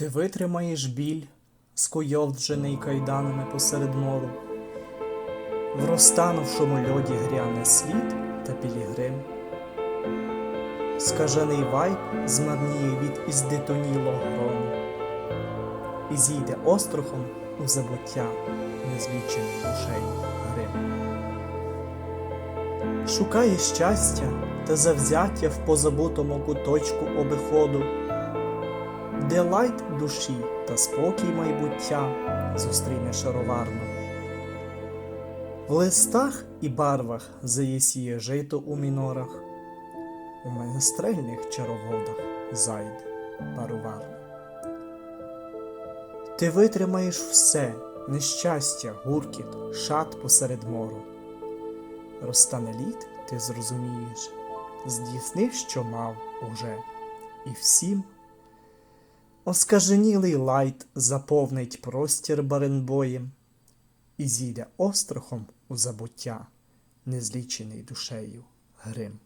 Ти витримаєш біль, скуйовджений кайданами посеред мору. В розтанувшому льоді гряне світ та пілігрим. Скажений вайб змарніє від іздетонілого грому і зійде острохом у забуття незлічених душей грим. Шукає щастя та завзяття в позабутому куточку обиходу, де лайт душі та спокій майбуття зустріне шароварно. В листах і барвах заєсіє жито у мінорах, у менестрельних чароводах зайде паруварно. Ти витримаєш все, нещастя, гуркіт, шат посеред мору. Розтане лід, ти зрозумієш, здійснив, що мав уже, і всім. Оскаженілий лайт заповнить простір баренбоєм, і зійде острохом у забуття, незлічений душею грим.